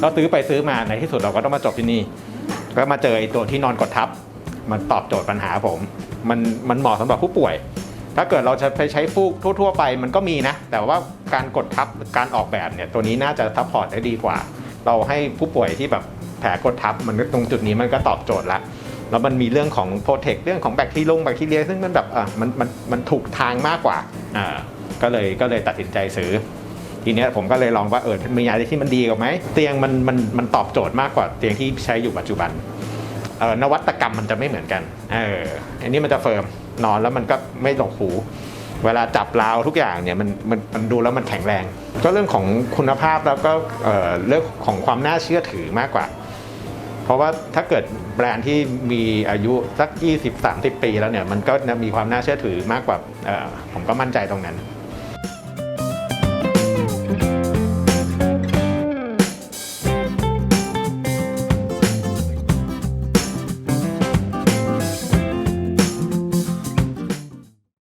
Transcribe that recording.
เราซื้อไปซื้อมาในที่สุดเราก็ต้องมาจบที่นี่ ก็มาเจอไอ้ตัวที่นอนกดทับ มันตอบโจทย์ปัญหาผม มันมันเหมาะสำหรับผู้ป่วย ถ้าเกิดเราจะไปใช้ฟูกทั่ว ๆ ไปมันก็มีนะ แต่ว่าการกดทับการออกแบบเนี่ยตัวนี้น่าจะซัพพอร์ตได้ดีกว่า เราให้ผู้ป่วยที่แบบแผลกดทับมันก็ตรงจุดนี้มันก็ตอบโจทย์ละแล้วมันมีเรื่องของโปรเทคเรื่องของแบคทีลงแบคทีเรียซึ่งมันแบบอะมันมันมันถูกทางมากกว่าอ่าก็เลยก็เลยตัดสินใจซื้อ ทีเนี้ยผมก็เลยลองว่าเออมีอะไรที่มันดีกว่าไหมเตียงมันมันมันตอบโจทย์มากกว่าเตียงที่ใช้อยู่ปัจจุบันเออนวัตกรรมมันจะไม่เหมือนกันเอออันนี้มันจะเฟิร์มนอนแล้วมันก็ไม่หลงหูเวลาจับราวทุกอย่างเนี่ยมันมันมันดูแล้วมันแข็งแรง ก็เรื่องของคุณภาพแล้วก็เอ่อเรื่องของความน่าเชื่อถือมากกว่า เพราะว่าถ้าเกิดแบรนด์ที่มีอายุสัก 20-30 ปีแล้วเนี่ยมันก็มีความน่าเชื่อถือมากกว่าเออผมก็มั่นใจตรงนั้น